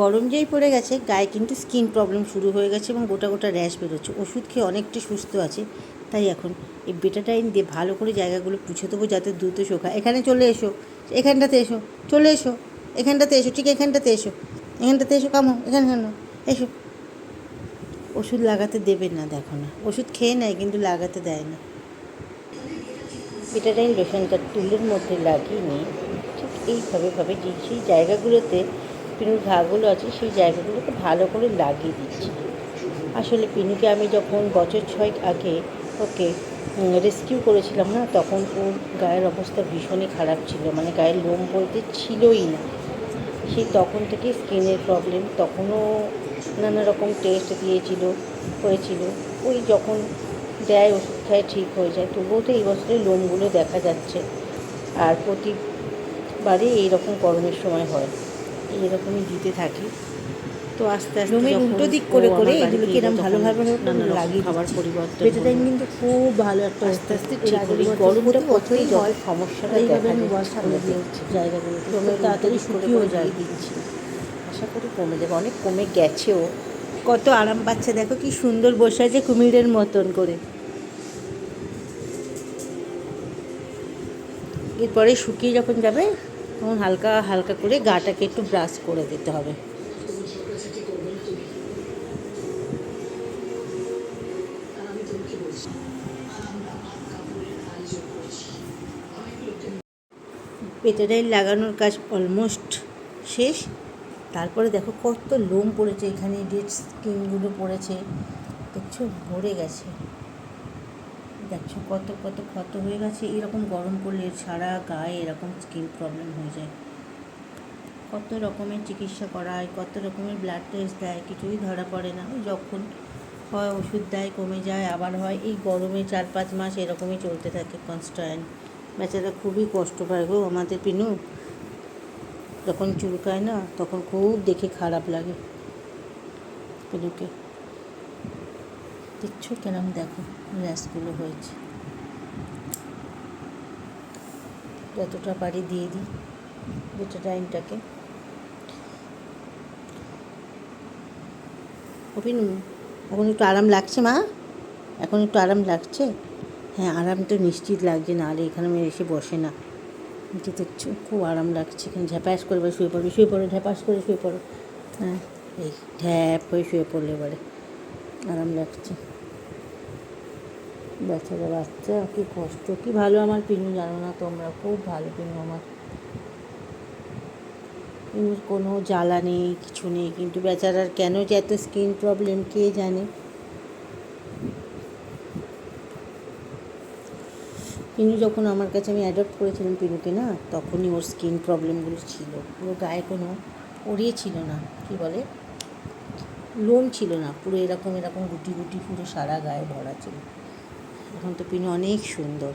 গরম যেই পড়ে গেছে, গায়ে কিন্তু স্কিন প্রবলেম শুরু হয়ে গেছে এবং গোটা গোটা র্যাশ বেরোচ্ছে। ওষুধ খেয়ে অনেকটা সুস্থ আছে, তাই এখন এই বেটাটাইন দিয়ে ভালো করে জায়গাগুলো পুছে দেবো যাতে দ্রুত শোকায় এখানে চলে এসো, এখানটাতে এসো, চলে এসো, এখানটাতে এসো, ঠিক এখানটাতে এসো এখানটাতে এসো, কামো, এখানে কেন এসো। ওষুধ লাগাতে দেবে না, দেখো না। ওষুধ খেয়ে নেয় কিন্তু লাগাতে দেয় না। বেটাটাইন লোশনটা টুলের মধ্যে লাগিয়ে নিয়ে ঠিক এইভাবে ভাবে যে সেই জায়গাগুলোতে পিনুর ঘাগুলো আছে, সেই জায়গাগুলোকে ভালো করে লাগিয়ে দিচ্ছি। আসলে পিনুকে আমি যখন বছর ছয়েক আগে ওকে রেস্কিউ করেছিলাম না, তখন ওর গায়ের অবস্থা ভীষণই খারাপ ছিল মানে গায়ের লোম বলতে ছিলই না। সেই তখন থেকে স্কিনের প্রবলেম তখনও নানা রকম টেস্ট দিয়েছিল, হয়েছিল। ওই যখন দেয়, ওষুধ খায়, ঠিক হয়ে যায়, তবুও তো এই বছরে লোমগুলো দেখা যাচ্ছে। আর প্রতিবারই এইরকম গরমের সময় হয়। এইরকমই দিতে থাকি। তো আস্তে আস্তে যখন উল্টো দিক করে করে এগুলোকে তখন ভালোভাবে লাগিয়ে খাবার পরিবর্তন বেটাটাইন হলো। কিন্তু খুব ভালো একটা আস্তে আস্তে ঠিক আগের গরমটা হয় হয়, সমস্যাটা এইভাবে আমাদের দিয়েছি জায়গাগুলোতে। তাড়াতাড়ি শুকিয়েও করে যায়। দিচ্ছি। আশা করি কমে যাবে অনেক কমে গেছেও। কত আরাম পাচ্ছে দেখো কি সুন্দর বসে আছে কুমিরের মতন করে। এরপরে শুকিয়ে যখন যাবে তখন হালকা হালকা করে গাটাকে একটু ব্রাশ করে দিতে হবে। পেটেরাইল লাগানোর কাজ অলমোস্ট শেষ। তারপরে দেখো কত লোম পড়েছে এখানে ডেড স্কিনগুলো পড়েছে। দেখছ, ভরে গেছে। দেখছ কত কত ক্ষত হয়ে গেছে? এরকম গরম করলে সারা গায়ে এরকম স্কিন প্রবলেম হয়ে যায়। কত রকমের চিকিৎসা করায়, কত রকমের ব্লাড টেস্ট দেয়, কিছুই ধরা পড়ে না। যখন হয় ওষুধ দেয়, কমে যায়, আবার হয়, এই গরমে চার পাঁচ মাস এরকমই চলতে থাকে কনস্ট্যান্ট বেচারা খুবই কষ্ট পায় গো আমাদের পিনু। যখন চুলকায় না, তখন খুব দেখে খারাপ লাগে পিনুকে। দেখছ কেরম দেখো র্যাশগুলো হয়েছে। যতটা পারি দিয়ে দিই দুটো টাইমটাকে পিনু এখন একটু আরাম লাগছে মা? এখন একটু আরাম লাগছে? হ্যাঁ আরাম তো নিশ্চিত লাগছে, না আরে এখানে আমি এসে বসে না। যে দেখছ, খুব আরাম লাগছে, এখানে ঝ্যাপাস করে শুয়ে পড়বে, শুয়ে পড়ো, ঝ্যাপাস করে শুয়ে পড়ো। হ্যাঁ এই ঢ্যাপ হয়ে শুয়ে পড়লে এবারে আরাম লাগছে। বাচ্চারা বাচ্চা কি কষ্ট, কি ভালো আমার পিনু জানো না তোমরা, খুব ভালো পিনু আমার। পিনুর কোনো জ্বালা নেই, কিছু নেই, কিন্তু বেচারার কেন যে এত স্কিন প্রবলেম কে জানে? পিনু যখন আমার কাছে আমি অ্যাডপ্ট করেছিলাম পিনুকে না, তখনই ওর স্কিন প্রবলেমগুলো ছিল। পুরো গায়ে কোনো ওড়িয়ে ছিল না, কি বলে? লোম ছিল না, পুরো এরকম এরকম গুটি গুটি পুরো সারা গায়ে ভরা ছিল। এখন তো পিনু অনেক সুন্দর।